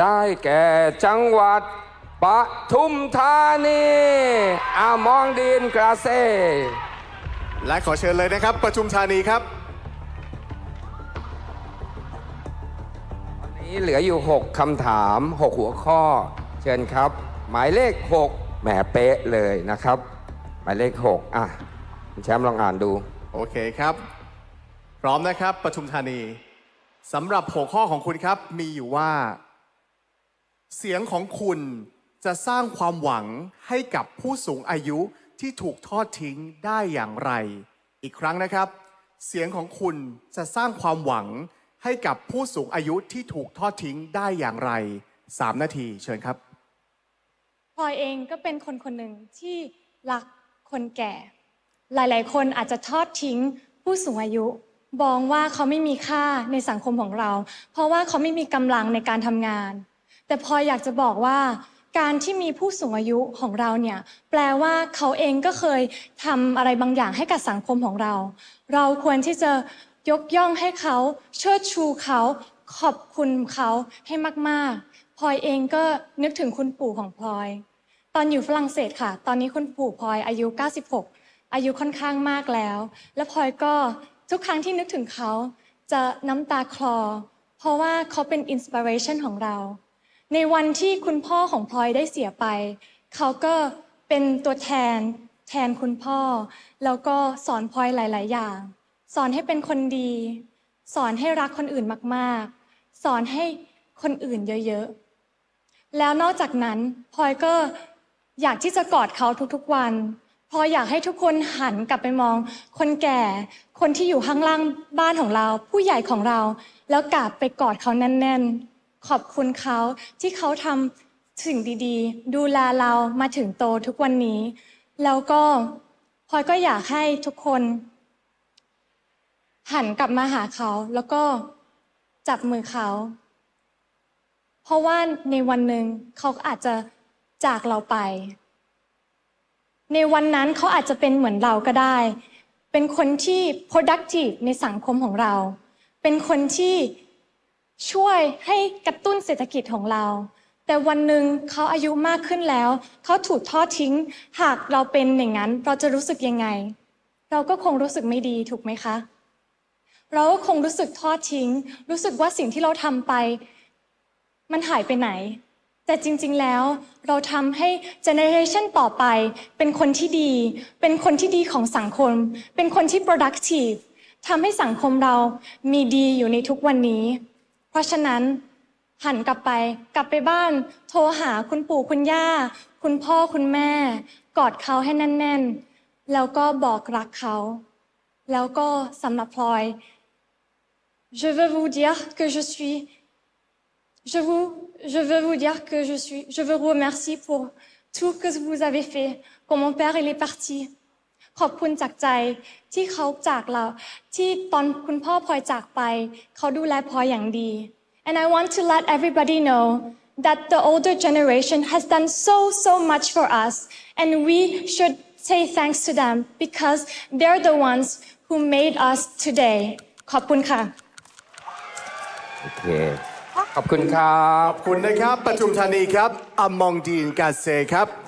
ได้แก่จังหวัดปทุมธานีอามองดีนกราเซ และขอเชิญเลยนะครับประชุมธานีครับนี้เหลืออยู่ 6คำถาม 6 หัวข้อ เชิญครับ หมายเลข 6 แหมเป๊ะเลยนะครับ หมายเลข 6 อะคุณแชมป์ลองอ่านดู โอเคครับ พร้อมนะครับปทุมธานีสำหรับหัวข้อของคุณครับมีอยู่ว่า เสียงของคุณจะสร้างความหวังให้กับผู้สูงอายุที่ถูกทอดทิ้งได้อย่างไร อีกครั้งนะครับ เสียงของคุณจะสร้างความหวังให้กับผู้สูงอายุที่ถูกทอดทิ้งได้อย่างไร 3 นาทีเชิญครับพลอยเองก็เป็นคนคนหนึ่งที่รักคนแก่ หลายๆ คนอาจจะทอดทิ้งผู้สูงอายุมองว่าเขาไม่มีค่าในสังคมของเรา เพราะว่าเขาไม่มีกำลังในการทำงาน แต่พลอยอยากจะบอกว่า การที่มีผู้สูงอายุของเราเนี่ย แปลว่าเขาเองก็เคยทำอะไรบางอย่างให้กับสังคมของเรา เราควรที่จะยกย่องให้เขาเชิดชูเขาขอบคุณเขาให้มากๆพลอยเองก็นึกถึงคุณปู่ของพลอย ตอนอยู่ฝรั่งเศสค่ะ ตอนนี้คุณปู่พลอยอายุ 96 อายุค่อนข้างมากแล้ว และพลอยก็ทุกครั้งที่นึกถึงเขาจะน้ำตาคลอ เพราะว่าเขาเป็นอินสปิเรชันของเรา ในวันที่คุณพ่อของพลอยได้เสียไป เขาก็เป็นตัวแทนแทนคุณพ่อ แล้วก็สอนพลอยหลาย ๆ อย่าง สอนให้เป็นคนดี สอนให้รักคนอื่นมาก ๆ สอนให้คนอื่นเยอะ ๆ แล้วนอกจากนั้นพลอยก็อยากที่จะกอดเขาทุก ๆ วันพลอยอยากให้ทุกคนหันกลับไปมอง คนแก่ คนที่อยู่ข้างล่างบ้านของเรา ผู้ใหญ่ของเรา แล้วกราบไปกอดเขาแน่น ๆ ขอบคุณเขาที่เขาทำสิ่งดีๆ ดูแลเรามาถึงโตทุกวันนี้ แล้วก็พลอยก็อยากให้ทุกคน หันกลับมาหาเขาแล้วก็จับมือเขา เพราะว่าในวันหนึ่งเขาอาจจะจากเราไป ในวันนั้นเขาอาจจะเป็นเหมือนเราก็ได้ เป็นคนที่ productive ในสังคมของเรา เป็นคนที่ ช่วยให้กระตุ้นเศรษฐกิจของเรา แต่วันหนึ่งเขาอายุมากขึ้นแล้ว เขาถูกทอดทิ้ง หากเราเป็นอย่างนั้น เราจะรู้สึกยังไง เราก็คงรู้สึกไม่ดีถูกไหมคะ เราก็คงรู้สึกทอดทิ้ง รู้สึกว่าสิ่งที่เราทำไป มันหายไปไหน แต่จริง ๆแล้วเราทำให้เจเนอเรชันต่อไป เป็นคนที่ดี เป็นคนที่ดีของสังคม เป็นคนที่ productive ทำให้สังคมเรามีดีอยู่ในทุกวันนี้ เพราะฉะนั้นหันกลับไปกลับไปบ้าน โทรหาคุณปู่คุณย่า คุณพ่อคุณแม่ กอดเขาให้แน่น ๆ แล้วก็บอกรักเขา แล้วก็สำหรับพลอย je veux vous dire que je suis Je, vous, je veux vous dire que je, suis, je veux vous remercier pour tout que vous avez fait. Quand mon père il est parti, ขอบคุณจากใจที่เขาจากเรา ที่ตอนคุณพ่อพลอยจากไป เขาดูแลพลอยอย่างดี and I want to let everybody know that the older generation has done so so much for us and we should say thanks to them because they're the ones who made us today ขอบคุณค่ะโอเคขอบคุณครับ ขอบคุณนะครับปทุมธานีครับอมองดีนกาเซครับ